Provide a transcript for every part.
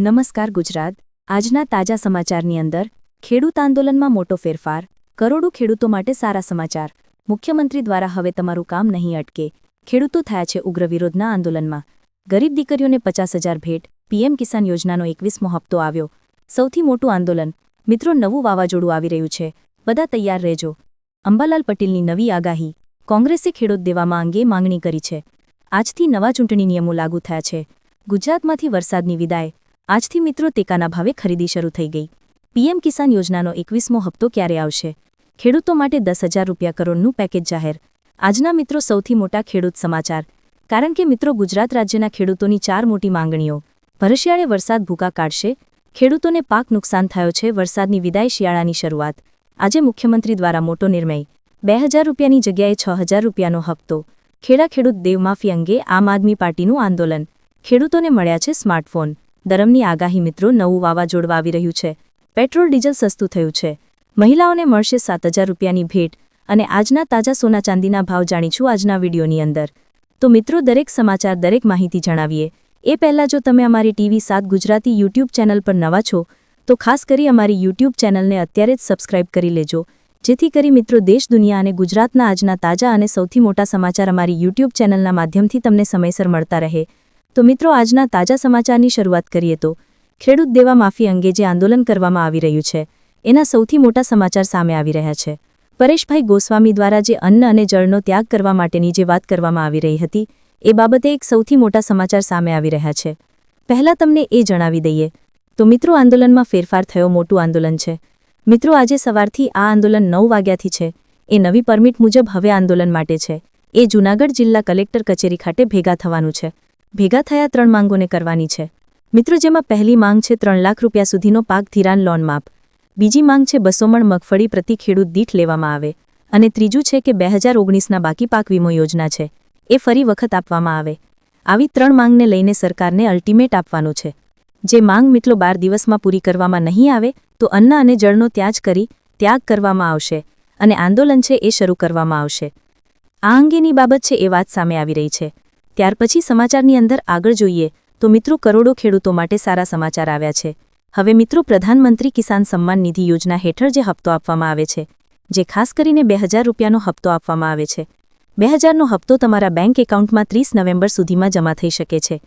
નમસ્કાર ગુજરાત. આજના તાજા સમાચારની અંદર, ખેડૂત આંદોલનમાં મોટો ફેરફાર, કરોડો ખેડૂતો માટે સારા સમાચાર. મુખ્યમંત્રી દ્વારા હવે તમારું કામ નહીં અટકે. ખેડૂતો થયા છે ઉગ્ર વિરોધના આંદોલનમાં. ગરીબ દીકરીઓને પચાસ ભેટ, પીએમ કિસાન યોજનાનો એકવીસમો હપ્તો આવ્યો. સૌથી મોટું આંદોલન. મિત્રો, નવું વાવાઝોડું આવી રહ્યું છે. બધા તૈયાર રહેજો. અંબાલાલ પટેલની નવી આગાહી. કોંગ્રેસે ખેડૂત દેવામાં અંગે માંગણી કરી છે. આજથી નવા ચૂંટણી નિયમો લાગુ થયા છે. ગુજરાતમાંથી વરસાદની વિદાય. આજથી મિત્રો ટેકાના ભાવે ખરીદી શરૂ થઈ ગઈ. પીએમ કિસાન યોજનાનો એકવીસમો હપ્તો ક્યારે આવશે? ખેડૂતો માટે દસ હજાર રૂપિયા કરોડનું પેકેજ જાહેર. આજના મિત્રો સૌથી મોટા ખેડૂત સમાચાર. કારણ કે મિત્રો ગુજરાત રાજ્યના ખેડૂતોની ચાર મોટી માંગણીઓ. ભરશિયાળે વરસાદ ભૂકા કાઢશે. ખેડૂતોને પાક નુકસાન થયો છે. વરસાદની વિદાય શિયાળાની શરૂઆત. આજે મુખ્યમંત્રી દ્વારા મોટો નિર્ણય. બે હજાર રૂપિયાની જગ્યાએ છ હજાર રૂપિયાનો હપ્તો. ખેડા ખેડૂત દેવમાફી અંગે આમ આદમી પાર્ટીનું આંદોલન. ખેડૂતોને મળ્યા છે સ્માર્ટફોન. દરમની આગાહી મિત્રો નવું વાવાઝોડું આવી રહ્યું છે. પેટ્રોલ, ડીઝલ સસ્તું થયું છે. મહિલાઓને મળશે સાત રૂપિયાની ભેટ અને આજના તાજા સોના ચાંદીના ભાવ જાણીશું આજના વિડીયોની અંદર. તો મિત્રો, દરેક સમાચાર, દરેક માહિતી જણાવીએ. એ પહેલાં જો તમે અમારી ટીવી સાત ગુજરાતી યુટ્યુબ ચેનલ પર નવા છો, તો ખાસ કરી અમારી યુટ્યુબ ચેનલને અત્યારે જ સબસ્ક્રાઇબ કરી લેજો. જેથી કરી મિત્રો, દેશ, દુનિયા અને ગુજરાતના આજના તાજા અને સૌથી મોટા સમાચાર અમારી યુટ્યુબ ચેનલના માધ્યમથી તમને સમયસર મળતા રહે. તો મિત્રો આજના તાજા સમાચારની શરૂઆત કરીએ તો, ખેડૂત દેવા માફી અંગે જે આંદોલન કરવામાં આવી રહ્યું છે, એના સૌથી મોટા સમાચાર સામે આવી રહ્યા છે. પરેશભાઈ ગોસ્વામી દ્વારા જે અન્ન અને જળનો ત્યાગ કરવા માટેની જે વાત કરવામાં આવી રહી હતી, એ બાબતે એક સૌથી મોટા સમાચાર સામે આવી રહ્યા છે. પહેલાં તમને એ જણાવી દઈએ, તો મિત્રો આંદોલનમાં ફેરફાર થયો મોટું આંદોલન છે. મિત્રો આજે સવારથી આ આંદોલન નવ વાગ્યાથી છે, એ નવી પરમિટ મુજબ હવે આંદોલન માટે છે. એ જૂનાગઢ જિલ્લા કલેક્ટર કચેરી ખાતે ભેગા થવાનું છે. ભેગા થયા ત્રણ માંગોને કરવાની છે. મિત્રો, જેમાં પહેલી માંગ છે ત્રણ લાખ રૂપિયા સુધીનો પાક ધિરાણ લોન માપ. બીજી માંગ છે બસો મણ મગફળી પ્રતિ ખેડૂત દીઠ લેવામાં આવે. અને ત્રીજું છે કે બે હજાર ઓગણીસના બાકી પાક વીમો યોજના છે. એ ફરી વખત આપવામાં આવે. આવી ત્રણ માંગને લઈને સરકારને અલ્ટિમેટ આપવાનું છે. જે માંગ મિત્રો બાર દિવસમાં પૂરી કરવામાં નહીં આવે, તો અન્ન અને જળનો ત્યાજ કરી ત્યાગ કરવામાં આવશે અને આંદોલન છે એ શરૂ કરવામાં આવશે. આ અંગેની બાબત છે એ વાત સામે આવી રહી છે. ત્યાર પછી સમાચારની અંદર આગળ જોઈએ તો મિત્રો કરોડો ખેડૂતો માટે સારા સમાચાર આવ્યા છે. હવે મિત્રો પ્રધાનમંત્રી કિસાન સન્માન નિધિ યોજના હેઠળ જે હપ્તો આપવામાં આવે છે, જે ખાસ કરીને બે રૂપિયાનો હપ્તો આપવામાં આવે છે. બે હજારનો હપ્તો તમારા બેંક એકાઉન્ટમાં ત્રીસ નવેમ્બર સુધીમાં જમા થઈ શકે છે.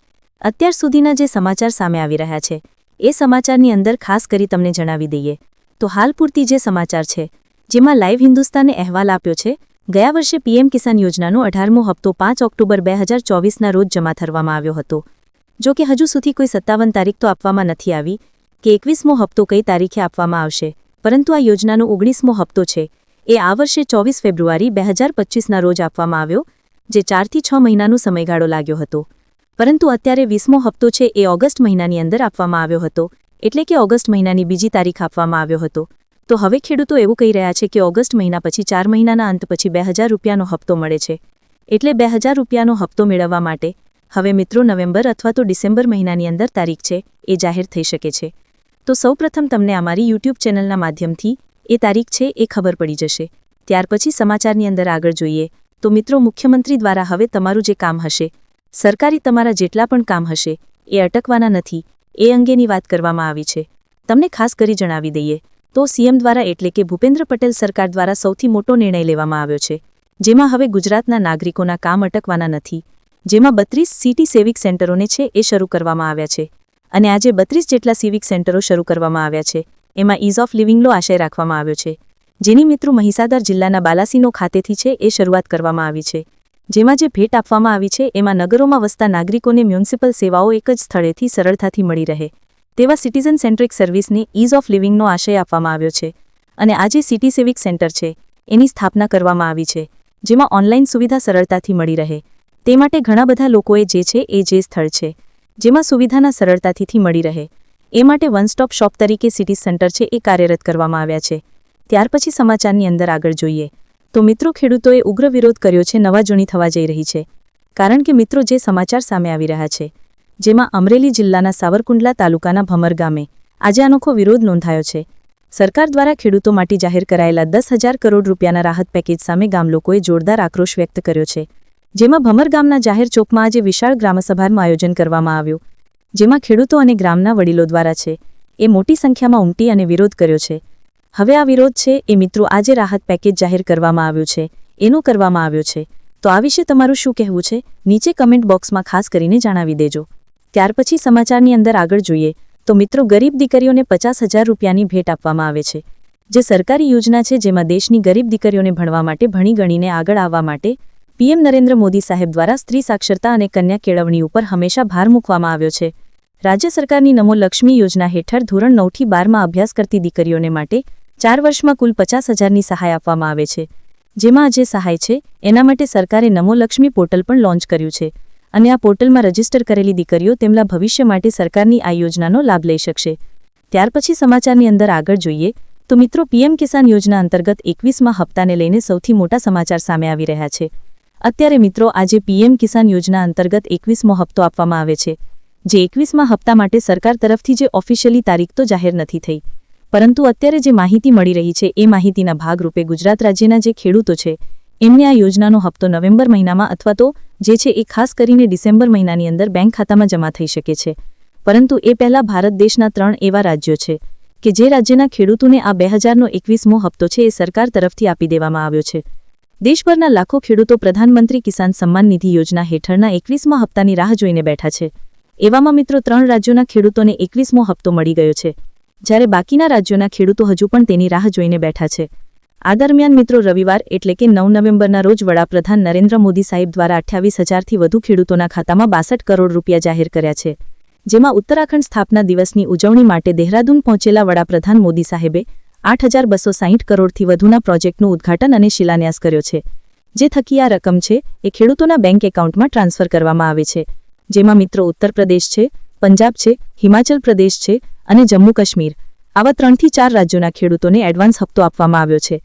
અત્યાર સુધીના જે સમાચાર સામે આવી રહ્યા છે, એ સમાચારની અંદર ખાસ કરી તમને જણાવી દઈએ. તો હાલ પૂરતી જે સમાચાર છે, જેમાં લાઇવ હિન્દુસ્તાને અહેવાલ આપ્યો છે ગયા વર્ષે પીએમ કિસાન યોજનાનો અઢારમો હપ્તો પાંચ ઓક્ટોબર બે હજાર ચોવીસના રોજ જમા કરવામાં આવ્યો હતો. જો કે હજુ સુધી કોઈ સત્તાવન તારીખ તો આપવામાં નથી આવી, કે એકવીસમો હપ્તો કઈ તારીખે આપવામાં આવશે, પરંતુ આ યોજનાનો ઓગણીસમો હપ્તો છે. એ આ વર્ષે ચોવીસ ફેબ્રુઆરી બે હજાર પચીસના રોજ આપવામાં આવ્યો, જે ચારથી છ મહિનાનો સમયગાળો લાગ્યો હતો. પરંતુ અત્યારે વીસમો હપ્તો છે એ ઓગસ્ટ મહિનાની અંદર આપવામાં આવ્યો હતો, એટલે કે ઓગસ્ટ મહિનાની બીજી તારીખ આપવામાં આવ્યો હતો. તો હવે ખેડૂતો એવું કહી રહ્યા છે કે ઓગસ્ટ મહિના પછી ચાર મહિનાના અંત પછી બે હજાર રૂપિયાનો હપ્તો મળે છે. એટલે બે હજાર રૂપિયાનો હપ્તો મેળવવા માટે હવે મિત્રો નવેમ્બર અથવા તો ડિસેમ્બર મહિનાની અંદર તારીખ છે, એ જાહેર થઈ શકે છે. તો સૌપ્રથમ તમને અમારી યુટ્યુબ ચેનલના માધ્યમથી એ તારીખ છે, એ ખબર પડી જશે. ત્યાર પછી સમાચારની અંદર આગળ જોઈએ. તો મિત્રો મુખ્યમંત્રી દ્વારા હવે તમારું જે કામ હશે, સરકારી તમારા જેટલા પણ કામ હશે, એ અટકવાના નથી, એ અંગેની વાત કરવામાં આવી છે. તમને ખાસ કરી જણાવી દઈએ. તો સીએમ દ્વારા એટલે કે ભૂપેન્દ્ર પટેલ સરકાર દ્વારા સૌથી મોટો નિર્ણય લેવામાં આવ્યો છે, જેમાં હવે ગુજરાતના નાગરિકોના કામ અટકવાના નથી, જેમાં બત્રીસ સિટી સેવિક સેન્ટરોને છે એ શરૂ કરવામાં આવ્યા છે, અને આજે બત્રીસ જેટલા સિવિક સેન્ટરો શરૂ કરવામાં આવ્યા છે, એમાં ઇઝ ઓફ લિવિંગનો આશય રાખવામાં આવ્યો છે, જેની મિત્રો મહિસાદર જિલ્લાના બાલાસીનો ખાતેથી છે એ શરૂઆત કરવામાં આવી છે, જેમાં જે ભેટ આપવામાં આવી છે એમાં નગરોમાં વસતા નાગરિકોને મ્યુનિસિપલ સેવાઓ એક જ સ્થળેથી સરળતાથી મળી રહે તેવા સિટીઝન સેન્ટ્રિક સર્વિસને ઇઝ ઓફ લિવિંગનો આશય આપવામાં આવ્યો છે અને આજે સિટી સિવિક સેન્ટર છે, એની સ્થાપના કરવામાં આવી છે, જેમાં ઓનલાઈન સુવિધા સરળતાથી મળી રહે. તે માટે ઘણા બધા લોકોએ જે છે એ જે સ્થળ છે, જેમાં સુવિધાના સરળતાથી મળી રહે. એ માટે વન સ્ટોપ શોપ તરીકે સિટી સેન્ટર છે એ કાર્યરત કરવામાં આવ્યા છે. ત્યાર પછી સમાચારની અંદર આગળ જોઈએ. તો મિત્રો, ખેડૂતોએ ઉગ્ર વિરોધ કર્યો છે, નવા જૂની થવા જઈ રહી છે. કારણ કે મિત્રો, જે સમાચાર સામે આવી રહ્યા છે જેમાં અમરેલી જિલ્લાના સાવરકુંડલા તાલુકાના ભમર ગામે આજે અનોખો વિરોધ નોંધાયો છે. સરકાર દ્વારા ખેડૂતો માટે જાહેર કરાયેલા દસ હજાર કરોડ રૂપિયાના રાહત પેકેજ સામે ગામલોકોએ જોરદાર આક્રોશ વ્યક્ત કર્યો છે. જેમાં ભમર ગામના જાહેર ચોકમાં આજે વિશાળ ગ્રામસભાનું આયોજન કરવામાં આવ્યું, જેમાં ખેડૂતો અને ગ્રામના વડીલો દ્વારા છે, એ મોટી સંખ્યામાં ઉમટી અને વિરોધ કર્યો છે. હવે આ વિરોધ છે એ મિત્રો આજે રાહત પેકેજ જાહેર કરવામાં આવ્યું છે, એનો કરવામાં આવ્યો છે. તો આ વિશે તમારું શું કહેવું છે? નીચે કમેન્ટ બોક્સમાં ખાસ કરીને જણાવી દેજો. ત્યાર પછી સમાચારની અંદર આગળ જોઈએ, તો મિત્રો ગરીબ દીકરીઓને પચાસ હજાર રૂપિયાની ભેટ આપવામાં આવે છે. જે સરકારી યોજના છે, જેમાં દેશની ગરીબ દીકરીઓને ભણવા માટે ભણી ગણીને આગળ આવવા માટે પીએમ નરેન્દ્ર મોદી સાહેબ દ્વારા સ્ત્રી સાક્ષરતા અને કન્યા કેળવણી ઉપર હંમેશા ભાર મૂકવામાં આવ્યો છે. રાજ્ય સરકારની નમો લક્ષ્મી યોજના હેઠળ ધોરણ નવથી બારમાં અભ્યાસ કરતી દીકરીઓને માટે ચાર વર્ષમાં કુલ પચાસ હજારની સહાય આપવામાં આવે છે. જેમાં જે સહાય છે, એના માટે સરકારે નમો લક્ષ્મી પોર્ટલ પણ લોન્ચ કર્યું છે. અને આ પોર્ટલમાં રજિસ્ટર કરેલી દીકરીઓ તેમના ભવિષ્ય માટે સરકારની આ યોજનાનો લાભ લઈ શકશે. ત્યાર પછી સમાચારની અંદર આગળ જોઈએ, તો મિત્રો પીએમ કિસાન યોજના અંતર્ગત એકવીસમાં હપ્તાને લઈને સૌથી મોટા સમાચાર સામે આવી રહ્યા છે. અત્યારે મિત્રો આજે પીએમ કિસાન યોજના અંતર્ગત એકવીસમો હપ્તો આપવામાં આવે છે. જે એકવીસમાં હપ્તા માટે સરકાર તરફથી જે ઓફિશિયલી તારીખ તો જાહેર નથી થઈ. પરંતુ અત્યારે જે માહિતી મળી રહી છે, એ માહિતીના ભાગરૂપે ગુજરાત રાજ્યના જે ખેડૂતો છે એમને આ યોજનાનો હપ્તો નવેમ્બર મહિનામાં અથવા તો જે છે એ ખાસ કરીને ડિસેમ્બર મહિનાની અંદર બેંક ખાતામાં જમા થઈ શકે છે. પરંતુ એ પહેલાં ભારત દેશના ત્રણ એવા રાજ્યો છે કે જે રાજ્યના ખેડૂતોને આ બે હજારનો એકવીસમો હપ્તો છે એ સરકાર તરફથી આપી દેવામાં આવ્યો છે. દેશભરના લાખો ખેડૂતો પ્રધાનમંત્રી કિસાન સન્માન નિધિ યોજના હેઠળના એકવીસમા હપ્તાની રાહ જોઈને બેઠા છે. એવામાં મિત્રો ત્રણ રાજ્યોના ખેડૂતોને એકવીસમો હપ્તો મળી ગયો છે. જ્યારે બાકીના રાજ્યોના ખેડૂતો હજુ પણ તેની રાહ જોઈને બેઠા છે. આ દરમિયાન મિત્રો રવિવાર એટલે કે નવ નવેમ્બરના રોજ વડાપ્રધાન નરેન્દ્ર મોદી સાહેબ દ્વારા અઠ્યાવીસ હજારથી વધુ ખેડૂતોના ખાતામાં બાસઠ કરોડ રૂપિયા જાહેર કર્યા છે. જેમાં ઉત્તરાખંડ સ્થાપના દિવસની ઉજવણી માટે દેહરાદૂન પહોંચેલા વડાપ્રધાન મોદી સાહેબે આઠ હજાર બસો સાહીઠ કરોડથી વધુના પ્રોજેક્ટનું ઉદ્ઘાટન અને શિલાન્યાસ કર્યો છે. જે થકી આ રકમ છે એ ખેડૂતોના બેંક એકાઉન્ટમાં ટ્રાન્સફર કરવામાં આવે છે. જેમાં મિત્રો ઉત્તર પ્રદેશ છે, પંજાબ છે, હિમાચલ પ્રદેશ છે અને જમ્મુ કાશ્મીર. આવા ત્રણથી ચાર રાજ્યોના ખેડૂતોને એડવાન્સ હપ્તો આપવામાં આવ્યો છે.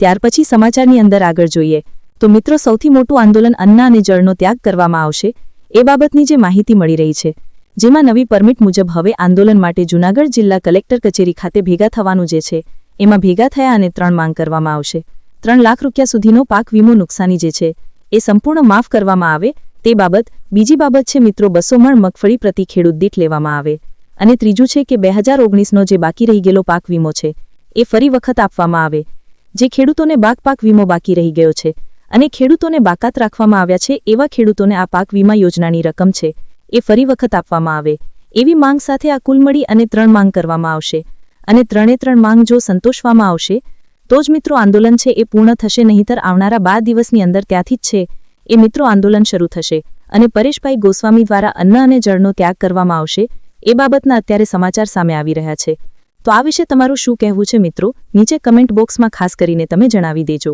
ત્યાર પછી સમાચારની અંદર આગળ જોઈએ, તો મિત્રો સૌથી મોટું આંદોલન અન્ન અને જળનો ત્યાગ કરવામાં આવશે, એ બાબતની જે માહિતી મળી રહી છે. જેમાં નવી પરમિટ મુજબ હવે આંદોલન માટે જૂનાગઢ જિલ્લા કલેક્ટર કચેરી ખાતે ભેગા થવાનું જે છે, એમાં ભેગા થયા અને ત્રણ માંગ કરવામાં આવશે. ત્રણ લાખ રૂપિયા સુધીનો પાક વીમો નુકસાની જે છે, એ સંપૂર્ણ માફ કરવામાં આવે, તે બાબત બીજી બાબત છે મિત્રો બસો મણ મગફળી પ્રતિ ખેડૂત દીઠ લેવામાં આવે. અને ત્રીજું છે કે બે હજાર ઓગણીસનો જે બાકી રહી ગયેલો પાક વીમો છે, એ ફરી વખત આપવામાં આવે. જે ખેડૂતોને બાગ પાક વીમો બાકી રહી ગયો છે અને ખેડૂતોને બાકાત રાખવામાં આવ્યા છે, એવા ખેડૂતોને આ પાક વીમા યોજનાની રકમ છે, એ ફરી વખત આપવામાં આવે. એવી માંગ સાથે આ કુલ મળી અને ત્રણ માંગ કરવામાં આવશે. અને ત્રણે ત્રણ માંગ જો સંતોષવામાં આવશે, તો જ મિત્રો આંદોલન છે, એ પૂર્ણ થશે, નહીંતર આવનારા બાર દિવસની અંદર ત્યાંથી જ છે, એ મિત્રો આંદોલન શરૂ થશે. અને પરેશભાઈ ગોસ્વામી દ્વારા અન્ન અને જળનો ત્યાગ કરવામાં આવશે. એ બાબતના અત્યારે સમાચાર સામે આવી રહ્યા છે. તો આ વિશે તમારું શું કહેવું છે મિત્રો? નીચે કમેન્ટ બોક્સમાં ખાસ કરીને તમે જણાવી દેજો.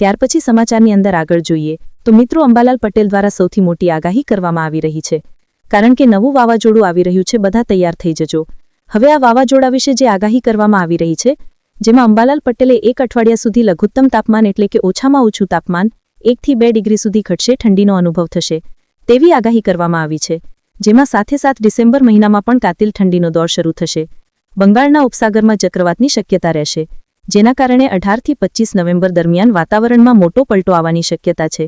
ત્યાર પછી સમાચારની અંદર આગળ જોઈએ. તો મિત્રો, અંબાલાલ પટેલ દ્વારા સૌથી મોટી આગાહી કરવામાં આવી રહી છે. કારણ કે નવું વાવાઝોડું આવી રહ્યું છે, બધા તૈયાર થઈ જજો. હવે આ વાવાઝોડા વિશે જે આગાહી કરવામાં આવી રહી છે, જેમાં અંબાલાલ પટેલે એક અઠવાડિયા સુધી લઘુત્તમ તાપમાન એટલે કે ઓછામાં ઓછું તાપમાન એકથી બે ડિગ્રી સુધી ઘટશે, ઠંડીનો અનુભવ થશે, તેવી આગાહી કરવામાં આવી છે. જેમાં સાથે સાથ ડિસેમ્બર મહિનામાં પણ કાતિલ ઠંડીનો દોર શરૂ થશે. બંગાળના ઉપસાગરમાં ચક્રવાતની શક્યતા રહેશે, જેના કારણે અઢારથી પચીસ નવેમ્બર દરમિયાન વાતાવરણમાં મોટો પલટો આવવાની શક્યતા છે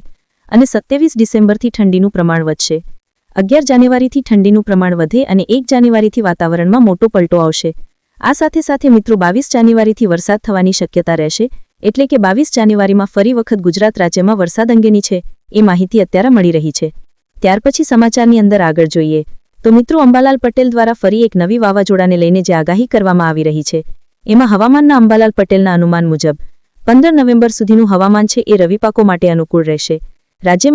અને સત્યાવીસ ડિસેમ્બરથી ઠંડીનું પ્રમાણ વધશે. અગિયાર જાન્યુઆરીથી ઠંડીનું પ્રમાણ વધે અને એક જાન્યુઆરીથી વાતાવરણમાં મોટો પલટો આવશે. આ સાથે સાથે મિત્રો બાવીસ જાન્યુઆરીથી વરસાદ થવાની શક્યતા રહેશે, એટલે કે બાવીસ જાન્યુઆરીમાં ફરી વખત ગુજરાત રાજ્યમાં વરસાદ અંગેની છે, એ માહિતી અત્યારે મળી રહી છે. ત્યાર પછી સમાચારની અંદર આગળ જોઈએ. તો મિત્રો, અંબાલાલ પટેલ દ્વારા ફરી એક નવી વાવાઝોડાને લઈને જે આગાહી કરવામાં આવી રહી છે, એમાં હવામાનના અંબાલાલ પટેલના અનુમાન મુજબ, પંદર નવેમ્બર સુધીનું હવામાન છે એ રવિપાકો માટે અનુકૂળ રહેશે. રાજ્યમાં